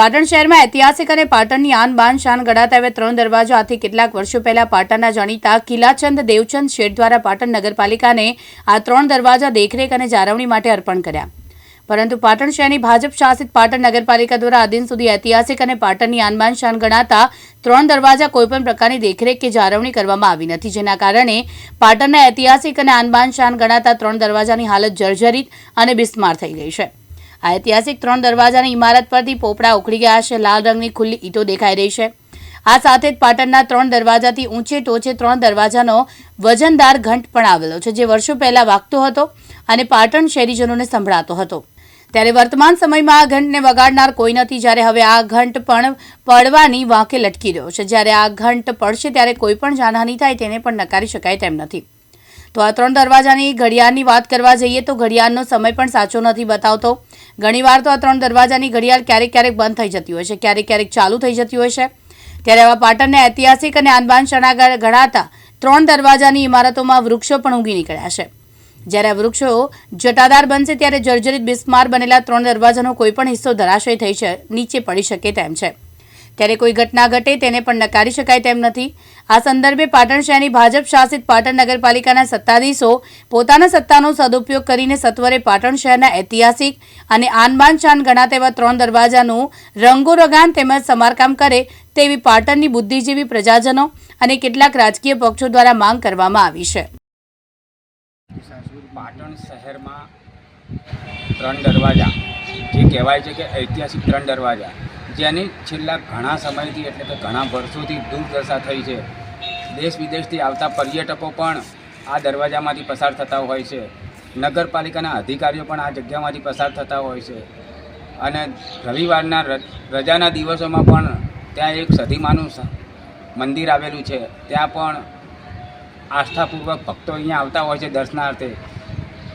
પાટણ શહેરમાં ઐતિહાસિક અને પાટણની આન બાન શાન ગણાતા એવા ત્રણ દરવાજા આથી કેટલાક વર્ષો પહેલા પાટણના જાણીતા કિલાચંદ, દેવચંદ શેઠ દ્વારા પાટણ નગરપાલિકાને આ ત્રણ દરવાજા દેખરેખ અને જાળવણી માટે અર્પણ કર્યા. પરંતુ પાટણ શહેરની ભાજપ શાસિત પાટણ નગરપાલિકા દ્વારા આ દિન સુધી ઐતિહાસિક અને પાટણની આનબાન શાન ગણાતા ત્રણ દરવાજા કોઈપણ પ્રકારની દેખરેખ કે જાળવણી કરવામાં આવી નથી. જેના કારણે પાટણના ઐતિહાસિક અને આનબાન શાન ગણાતા ત્રણ દરવાજાની હાલત જર્જરિત અને બિસ્માર થઈ ગઈ છે. આ ઐતિહાસિક ત્રણ દરવાજાની ઇમારત પરથી પોપડા ઉખડી ગયા છે. લાલ રંગની ખુલ્લી ઈંટો દેખાઈ રહી છે. આ સાથે જ પાટણના ત્રણ દરવાજાથી ઊંચે ટોચે ત્રણ દરવાજાનો વજનદાર ઘંટ પણ આવેલો છે, જે વર્ષો પહેલા વાગતો હતો અને પાટણ શહેરીજનોને સંભળાતો હતો. ત્યારે વર્તમાન સમયમાં આ ઘંટને વગાડનાર કોઈ નથી. જ્યારે હવે આ ઘંટ પણ પડવાની વાંકે લટકી રહ્યો છે. જ્યારે આ ઘંટ પડશે ત્યારે કોઈ પણ જાનહાની થાય તેને પણ નકારી શકાય તેમ નથી. તો આ ત્રણ દરવાજાની ઘડિયાળની વાત કરવા જઈએ તો ઘડિયાળનો સમય પણ સાચો નથી બતાવતો. ઘણીવાર તો આ ત્રણ દરવાજાની ઘડિયાળ ક્યારેક ક્યારેક બંધ થઈ જતી હોય છે, ક્યારેક ક્યારેક ચાલુ થઈ જતી હોય છે. ત્યારે આવા પાટણને ઐતિહાસિક અને આનબાન શણાગાર ગણાતા ત્રણ દરવાજાની ઇમારતોમાં વૃક્ષો પણ ઉગી નીકળ્યા છે. જ્યારે વૃક્ષો જટાદાર બનશે ત્યારે જર્જરિત બિસ્માર બનેલા ત્રણ દરવાજાનો કોઈ પણ હિસ્સો ધરાશય થઈ છે, નીચે પડી શકે તેમ છે. ત્યારે કોઈ ઘટના ઘટે તેને પણ નકારી શકાય તેમ નથી. આ સંદર્ભે પાટણ શહેરની ભાજપ શાસિત પાટણ નગરપાલિકાના સત્તાધીશો પોતાના સત્તાનો સદુપયોગ કરીને સત્વરે પાટણ શહેરના ઐતિહાસિક અને આનબાન શાન ગણાતા એવા ત્રણ દરવાજાનું રંગોરગાન તેમજ સમારકામ કરે તેવી પાટણની બુદ્ધિજીવી પ્રજાજનો અને કેટલાક રાજકીય પક્ષો દ્વારા માંગ કરવામાં આવી છે. પાટણ શહેરમાં ત્રણ દરવાજા, જે કહેવાય છે કે ઐતિહાસિક ત્રણ દરવાજા. જેની છેલ્લા ઘણા સમયથી એટલે કે ઘણા વર્ષોથી દુર્દશા થઈ છે. દેશ વિદેશથી આવતા પર્યટકો પણ આ દરવાજામાંથી પસાર થતા હોય છે. નગરપાલિકાના અધિકારીઓ પણ આ જગ્યામાંથી પસાર થતા હોય છે. અને રવિવારના રજાના દિવસોમાં પણ ત્યાં એક સધીમાનું મંદિર આવેલું છે. ત્યાં પણ આસ્થાપૂર્વક ભક્તો અહીંયા આવતા હોય છે દર્શનાર્થે.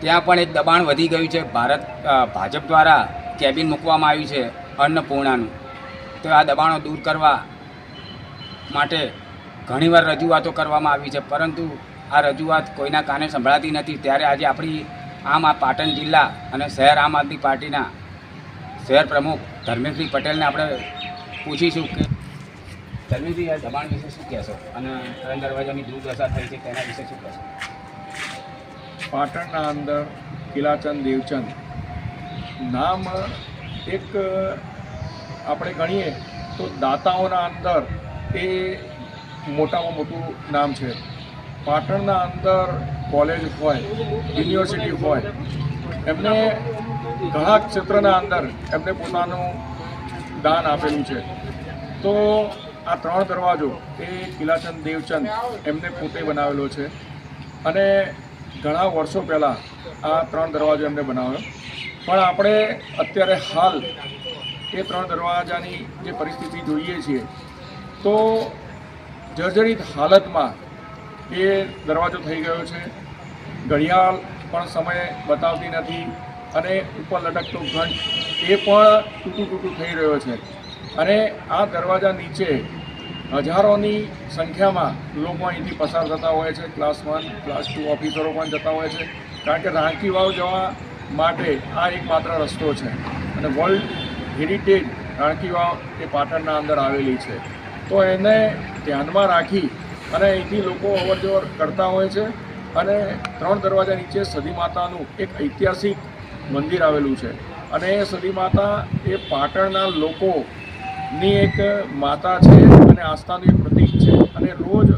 ત્યાં પણ એક દબાણ વધી ગયું છે. ભારત ભાજપ દ્વારા કેબિન મૂકવામાં આવ્યું છે અન્નપૂર્ણાનું. તો આ દબાણો દૂર કરવા માટે ઘણીવાર રજૂઆતો કરવામાં આવી છે. પરંતુ આ રજૂઆત કોઈના કાને સંભળાતી નથી. ત્યારે આજે આપણી આમ આ પાટણ જિલ્લા અને શહેર આમ આદમી પાર્ટીના શહેર પ્રમુખ ધર્મેશભાઈ પટેલને આપણે પૂછીશું કે ધર્મેશભાઈ આ દબાણ વિશે શું કહેશો? અને ત્રણ દરવાજાની દુર્દશા થઈ છે, તેના વિશે શું કહેશો? પાટણના અંદર કિલાચંદ દેવચંદ નામ એક આપણે ગણીએ તો દાતાઓના અંદર એ મોટામાં મોટું નામ છે. પાટણના અંદર કોલેજ હોય, યુનિવર્સિટી હોય, એમને ઘણા ક્ષેત્રના અંદર એમને પોતાનું દાન આપેલું છે. તો આ ત્રણ દરવાજો, એ કિલાચંદ દેવચંદ એમને પોતે બનાવેલો છે. અને ઘણા વર્ષો પહેલાં આ ત્રણ દરવાજો એમને બનાવ્યો. પણ આપણે અત્યારે હાલ એ ત્રણ દરવાજાની જે પરિસ્થિતિ જોઈએ છીએ, તો જર્જરિત હાલતમાં એ દરવાજો થઈ ગયો છે. ઘડિયાળ પણ સમય બતાવતી નથી અને ઉપર લટકતો ઘંટ એ પણ તૂટું તૂટું થઈ રહ્યો છે. અને આ દરવાજા નીચે હજારોની સંખ્યામાં લોકો અહીંથી પસાર થતા હોય છે. ક્લાસ વન, ક્લાસ ટુ ઓફિસરો પણ જતા હોય છે. કારણ કે રાંકી વાવ જવા માટે આ એકમાત્ર રસ્તો છે. અને વર્લ્ડ હેરિટેજ રાણકી વાવ એ પાટણના અંદર આવેલી છે. તો એને ધ્યાનમાં રાખી અને અહીંથી લોકો અવરજવર કરતા હોય છે અને ત્રણ દરવાજા નીચે સદી માતાનું એક ઐતિહાસિક મંદિર આવેલું છે. અને એ સદી માતા એ પાટણના લોકોની એક માતા છે અને આસ્થાનું એક પ્રતીક છે. અને રોજ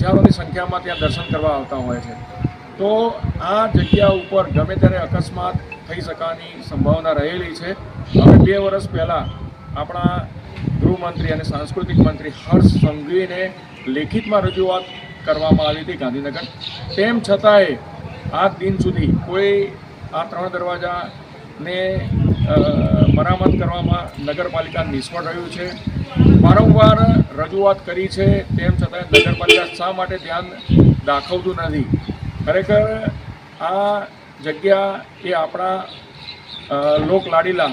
હજારોની સંખ્યામાં ત્યાં દર્શન કરવા આવતા હોય છે. તો આ જગ્યા ઉપર ગમે ત્યારે અકસ્માત થઈ શકવાની સંભાવના રહેલી છે. હવે બે વર્ષ પહેલાં આપણા ગૃહમંત્રી અને સાંસ્કૃતિક મંત્રી હર્ષ સંઘવીને લેખિતમાં રજૂઆત કરવામાં આવી હતી ગાંધીનગર. તેમ છતાંય આ દિન સુધી કોઈ આ ત્રણ દરવાજાને મરામત કરવામાં નગરપાલિકા નિષ્ફળ રહ્યું છે. વારંવાર રજૂઆત કરી છે, તેમ છતાં નગરપાલિકા શા માટે ધ્યાન દાખવતું નથી? ખરેખર આ જગ્યા એ આપણા લોકલાડીલા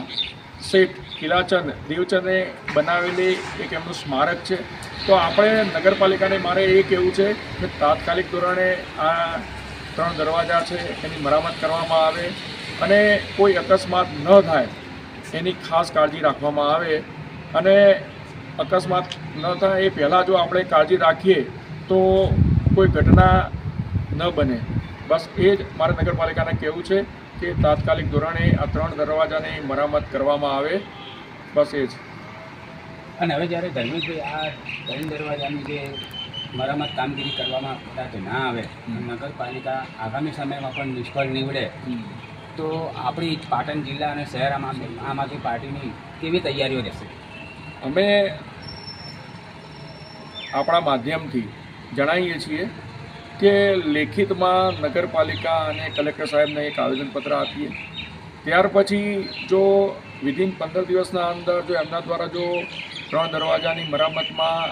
શેઠ કિલાચંદ દેવચંદે બનાવેલી એક એમનું સ્મારક છે. તો આપણે નગરપાલિકાને મારે એ કહેવું છે કે તાત્કાલિક ધોરણે આ ત્રણ દરવાજા છે એની મરામત કરવામાં આવે અને કોઈ અકસ્માત ન થાય એની ખાસ કાળજી રાખવામાં આવે. અને અકસ્માત ન થાય એ પહેલાં જો આપણે કાળજી રાખીએ તો કોઈ ઘટના ન બને. બસ એ જ મારે નગરપાલિકાને કહેવું છે કે તાત્કાલિક ધોરણે આ ત્રણ દરવાજાની મરામત કરવામાં આવે. બસ એ જ. અને હવે જ્યારે ધર્મેશભાઈ આ ત્રણ દરવાજાની જે મરામત કામગીરી કરવામાં કદાચ ના આવે નગરપાલિકા આગામી સમયમાં પણ નિષ્ફળ નીવડે. તો આપણી પાટણ જિલ્લા અને શહેર આમ આદમી પાર્ટીની કેવી તૈયારીઓ રહેશે? અમે આપણા માધ્યમથી જણાવીએ છીએ કે લેખિતમાં નગરપાલિકા અને કલેક્ટર સાહેબને એક આવેદનપત્ર આપીએ. ત્યાર પછી જો વિધિન પંદર દિવસના અંદર જો એમના દ્વારા જો ત્રણ દરવાજાની મરામતમાં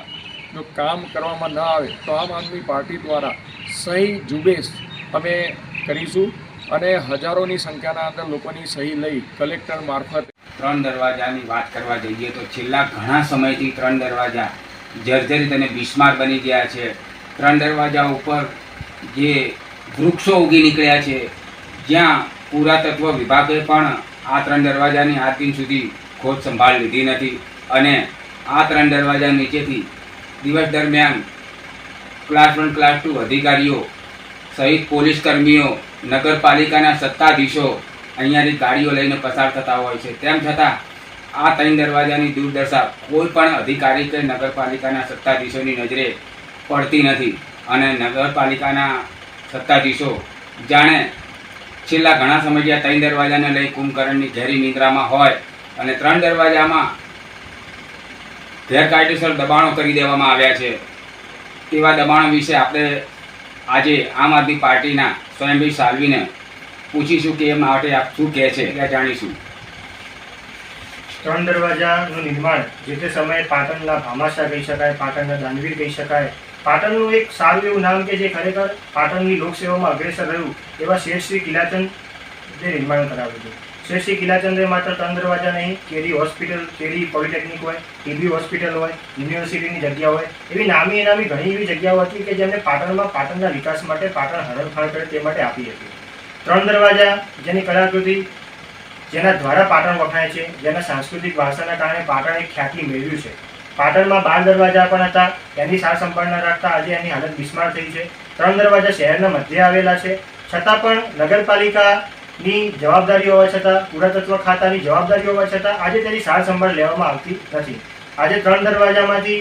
જો કામ કરવામાં ન આવે, તો આમ આદમી પાર્ટી દ્વારા સહી ઝુંબેશ અમે કરીશું અને હજારોની સંખ્યાના અંદર લોકોની સહી લઈ કલેક્ટર મારફત ત્રણ દરવાજાની વાત કરવા જઈએ તો છેલ્લા ઘણા સમયથી ત્રણ દરવાજા જર્જરિત અને બિસ્માર બની ગયા છે. ત્રણ દરવાજા ઉપર જે વૃક્ષો ઉગી નીકળ્યા છે, જ્યાં પુરાતત્વ વિભાગે પણ આ ત્રણ દરવાજાની આજ સુધી ખોજ સંભાળ લીધી નથી અને આ ત્રણ દરવાજા નીચેથી દિવસ દરમિયાન ક્લાસ વન, ક્લાસ ટુ અધિકારીઓ સહિત પોલીસ કર્મીઓ, નગરપાલિકાના સત્તાધીશો અહીંયાથી ગાડીઓ લઈને પસાર થતા હોય છે. તેમ છતાં આ ત્રણ દરવાજાની દુર્દશા કોઈ પણ અધિકારી કે નગરપાલિકાના સત્તાધીશોની નજરે પડતી નથી અને નગરપાલિકાના સત્તાધીશો જાણે છેલ્લા ઘણા સમયથી ત્રણ દરવાજાને લઈ કુંભકર્ણની ઘેરી નિંદ્રામાં હોય અને ત્રણ દરવાજામાં ગેરકાયદેસર દબાણો કરી દેવામાં આવ્યા છે. તેવા દબાણો વિશે આપણે આજે આમ આદમી પાર્ટીના સ્વયંભાઈ સાલવીને પૂછીશું કે એ માટે આપ શું કહે છે એટલે જાણીશું. ત્રણ દરવાજાનું નિર્માણ જે તે સમયે પાટણના ભામાશા કહી શકાય, પાટણના દાનવીર કહી શકાય પાટણનું એક સારું એવું નામ કે જે ખરેખર પાટણની લોકસેવામાં અગ્રેસર રહ્યું, એવા શેરશ્રી કિલાચંદ જે નિર્માણ કરાવ્યું હતું. શેરશ્રી કિલાચંદે માત્ર ત્રણ દરવાજા નહીં કેરી હોસ્પિટલ કેરી પોલિટેકનિક હોય ટીબી હોસ્પિટલ હોય, યુનિવર્સિટીની જગ્યા હોય, એવી નામી અનામી ઘણી એવી જગ્યાઓ હતી કે જેમને પાટણમાં પાટણના વિકાસ માટે પાટણ હરણફાળ કરે તે માટે આપી હતી. ત્રણ દરવાજા જેની કલાકૃતિ જેના દ્વારા પાટણ વખણાય છે, જેના સાંસ્કૃતિક વારસાના કારણે પાટણ એક ખ્યાતિ મેળવ્યું છે. પાટણમાં બાર દરવાજા પણ હતા. એની સાર સંભાળ રાખતા આજે એની હાલત બિસ્માર થઈ છે. ત્રણ દરવાજા શહેરના મધ્યે આવેલા છે. છતાં પણ નગરપાલિકાની જવાબદારી હોવા છતાં, પુરાતત્વ ખાતાની જવાબદારી હોવા છતાં આજે તેની સાર સંભાળ લેવામાં આવતી નથી. આજે ત્રણ દરવાજામાંથી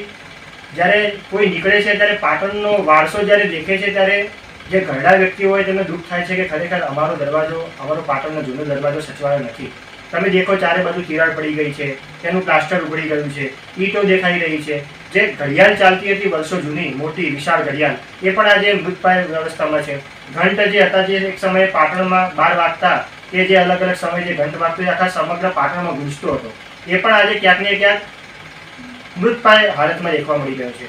જ્યારે કોઈ નીકળે છે, ત્યારે પાટણનો વારસો જ્યારે દેખે છે, ત્યારે જે ઘરડા વ્યક્તિ હોય, તેમને દુઃખ થાય છે કે ખરેખર અમારો દરવાજો, અમારો પાટણનો જૂનો દરવાજો સચવાયો નથી. તમે દેખો ચારે બાજુ તિરાડ પડી ગઈ છે, તેનું પ્લાસ્ટર ઉગડી ગયું છે, ઈંટો દેખાઈ રહી છે. જે ઘડિયાળ ચાલતી હતી વર્ષો જૂની, મોટી, વિશાળ ઘડિયાળ, એ પણ આજે મૃતપાય વ્યવસ્થામાં છે. ઘંટ જે હતા જે એક સમયે પાટણમાં બાર વાગતા, એ જે અલગ અલગ સમયે જે ઘંટ વાગતો આખા સમગ્ર પાટણમાં ગુંજતો હતો. એ પણ આજે ક્યાંક ને ક્યાંક મૃતપાય હાલતમાં દેખવા મળી ગયો છે.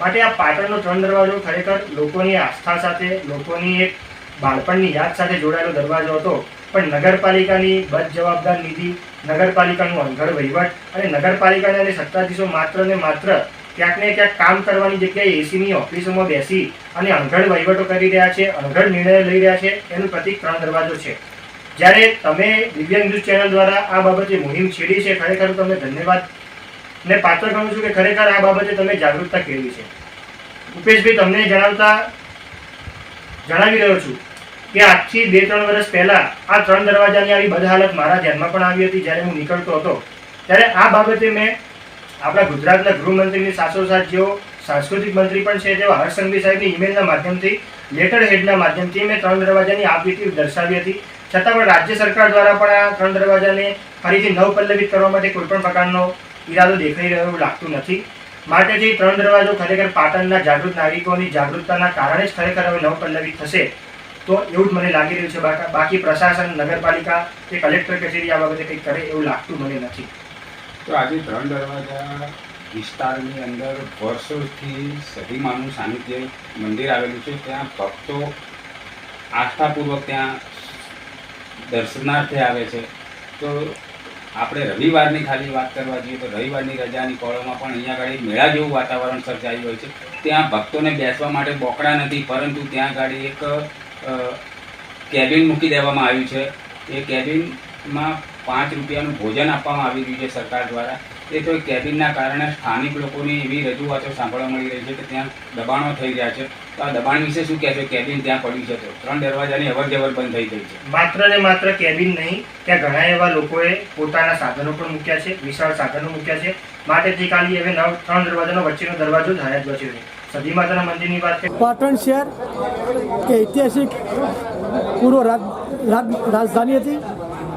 માટે આ પાટણનો ત્રણ દરવાજો ખરેખર લોકોની આસ્થા સાથે, લોકોની એક બાળપણની યાદ સાથે જોડાયેલો દરવાજો હતો. પણ નગરપાલિકાની બદ જવાબદાર નીતિ, નગરપાલિકાનું અંધળ વહીવટ અને નગરપાલિકાના અને સત્તાધીશો માત્ર ને માત્ર ક્યાંક ને ક્યાંક કામ કરવાની જગ્યાએ એસીની ઓફિસોમાં બેસી અને અણઘડ વહીવટો કરી રહ્યા છે અણઘડ નિર્ણય લઈ રહ્યા છે, એનું પ્રતિક ત્રણ દરવાજો છે. જ્યારે તમે દિવ્યાંગ ન્યૂઝ ચેનલ દ્વારા આ બાબતે મુહિમ છેડી છે, ખરેખર તમને ધન્યવાદ ને પાત્ર કહું છું કે ખરેખર આ બાબતે તમે જાગૃતતા કેળવી છે. ઉપેશભાઈ, તમને જણાવતા જણાવી રહ્યો છું કે આજથી બે ત્રણ વર્ષ પહેલા આ ત્રણ દરવાજાની આવી બદહાલત મારા ધ્યાનમાં પણ આવી હતી જ્યારે હું નીકળતો હતો. ત્યારે આ બાબતે મેં આપણા ગુજરાતના ગૃહમંત્રીની સાસોસાથ જેઓ સાંસ્કૃતિક મંત્રી પણ છે તેવા હર્ષ સાહેબની ઈમેલના માધ્યમથી લેટર હેડના માધ્યમથી મેં ત્રણ દરવાજાની આપવીતી દર્શાવી હતી. છતાં પણ રાજ્ય સરકાર દ્વારા પણ આ ત્રણ દરવાજાને ફરીથી નવ પલ્લવિત કરવા માટે કોઈપણ પ્રકારનો ઈરાદો દેખાઈ રહ્યો લાગતું નથી. માટે જે ત્રણ દરવાજો ખરેખર પાટણના જાગૃત નાગરિકોની જાગૃતતાના કારણે જ ખરેખર હવે નવ પલ્લવિત થશે. તો એવું જ મને લાગી રહ્યું છે, બાકી. પ્રશાસન, નગરપાલિકા કે કલેક્ટર કચેરી આ બાબતે કંઈક કરે એવું લાગતું મને નથી. તો આજે ત્રણ દરવાજા વિસ્તારની અંદર વર્ષોથી સદીમાનું સાનિધ્ય મંદિર આવેલું છે. ત્યાં ભક્તો આસ્થાપૂર્વક ત્યાં દર્શનાર્થે આવે છે. તો આપણે રવિવારની ખાલી વાત કરવા જઈએ તો રવિવારની રજાની કોળોમાં પણ અહીંયા આગળ મેળા જેવું વાતાવરણ સર્જાયું હોય છે. ત્યાં ભક્તોને બેસવા માટે બોકડા નથી, પરંતુ ત્યાં આગળ એક કેબિન મૂકી દેવામાં આવ્યું છે. એ કેબિનમાં પાંચ રૂપિયાનું ભોજન આપવામાં આવી રહ્યું છે સરકાર દ્વારા. એ તો કેબિનના કારણે સ્થાનિક લોકોની એવી રજૂઆતો સાંભળવા મળી રહી છે કે ત્યાં દબાણો થઈ રહ્યા છે. તો આ દબાણ વિશે શું કહેશો? કેબિન ત્યાં પડ્યું છે તો. ત્રણ દરવાજાની અવર જવર બંધ થઈ ગઈ છે. માત્ર ને માત્ર કેબિન નહીં, ત્યાં ઘણા એવા લોકોએ પોતાના સાધનો પણ મૂક્યા છે, વિશાળ સાધનો મૂક્યા છે. માટે તે ખાલી હવે નવ, ત્રણ દરવાજાનો વચ્ચેનો દરવાજો જ હયાત બચ્યો છે. પાટણ શહેર એ ઐતિહાસિક પૂર્વ રાજ રાજ- રાજધાની હતી.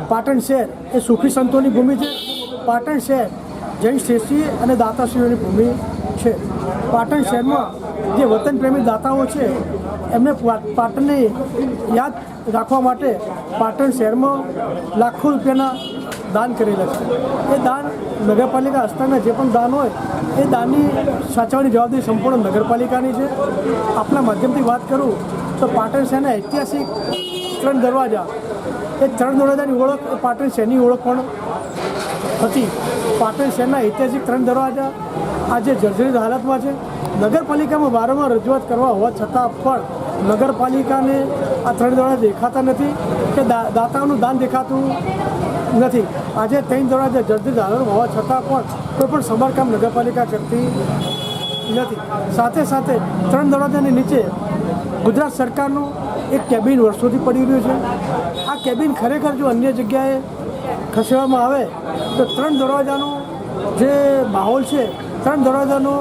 પાટણ શહેર એ સુખી સંતોની ભૂમિ છે. પાટણ શહેર જૈન શ્રેષ્ઠી અને દાતાશ્રીઓની ભૂમિ છે. પાટણ શહેરમાં જે વતન પ્રેમી દાતાઓ છે, એમને પાટણને યાદ રાખવા માટે પાટણ શહેરમાં લાખો રૂપિયાના દાન કરેલા છે. એ દાન નગરપાલિકા હસ્તાના જે પણ દાન હોય, એ દાનની સાચવવાની જવાબદારી સંપૂર્ણ નગરપાલિકાની છે. આપણા માધ્યમથી વાત કરું તો પાટણ શહેરના ઐતિહાસિક ત્રણ દરવાજા, એ ત્રણ દરવાજાની ઓળખ પાટણ શહેરની ઓળખ પણ હતી. પાટણ શહેરના ઐતિહાસિક ત્રણ દરવાજા આજે જર્જરિત હાલતમાં છે. નગરપાલિકામાં વારંવાર રજૂઆત કરવા હોવા છતાં પણ નગરપાલિકાને આ ત્રણ દરવાજા દેખાતા નથી કે દાતાઓનું દાન દેખાતું નથી. આજે ત્રણ દરવાજા જર્જરિત હાલતમાં હોવા છતાં પણ કોઈ પણ સમારકામ નગરપાલિકા કરતી નથી. સાથે સાથે ત્રણ દરવાજાની નીચે ગુજરાત સરકારનું એક કેબિન વર્ષોથી પડી રહ્યું છે. આ કેબિન ખરેખર જો અન્ય જગ્યાએ ખસેડવામાં આવે, તો ત્રણ દરવાજાનો જે માહોલ છે, ત્રણ દરવાજાનો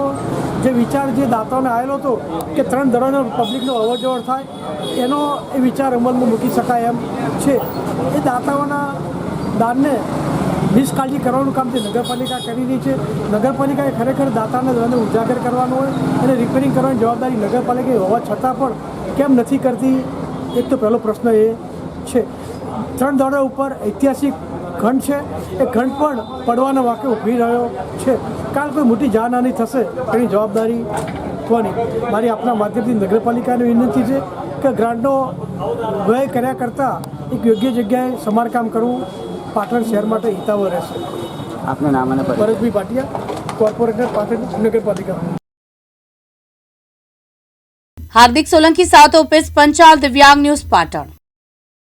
જે વિચાર જે દાતાઓને આવેલો હતો કે ત્રણ દરવાજા પબ્લિકનો અવર થાય, એનો એ વિચાર અમલમાં મૂકી શકાય એમ છે. એ દાતાઓના દાનને નિષ્કાળજી કરવાનું કામ તે નગરપાલિકા કરી રહી છે. નગરપાલિકાએ ખરેખર દાતાના ધોરણે ઉજાગર કરવાનું હોય અને રિપેરિંગ કરવાની જવાબદારી નગરપાલિકાએ હોવા છતાં પણ કેમ નથી કરતી? એક તો પહેલો પ્રશ્ન એ છે. ત્રણ દોડા ઉપર ઐતિહાસિક ઘંટ છે. એ ઘંટ પણ પડવાના વાંકે ઊભી રહ્યો છે. કાલ કોઈ મોટી જાનહાની થશે તેની જવાબદારી કોની? મારી આપના માધ્યમથી નગરપાલિકાને વિનંતી છે કે ગ્રાન્ટનો વ્યય કર્યા કરતાં એક યોગ્ય જગ્યાએ સમારકામ કરવું. પાટણ શહેર માટે હિતાવહ રહેશે. આપનું નામ અને ભરતભાઈ ભાટિયા કોર્પોરેટર પાટણ નગરપાલિકા. હાર્દિક સોલંકી સાથે ઓપીસ પંચાલ દિવ્યાંગ ન્યૂઝ પાટણ.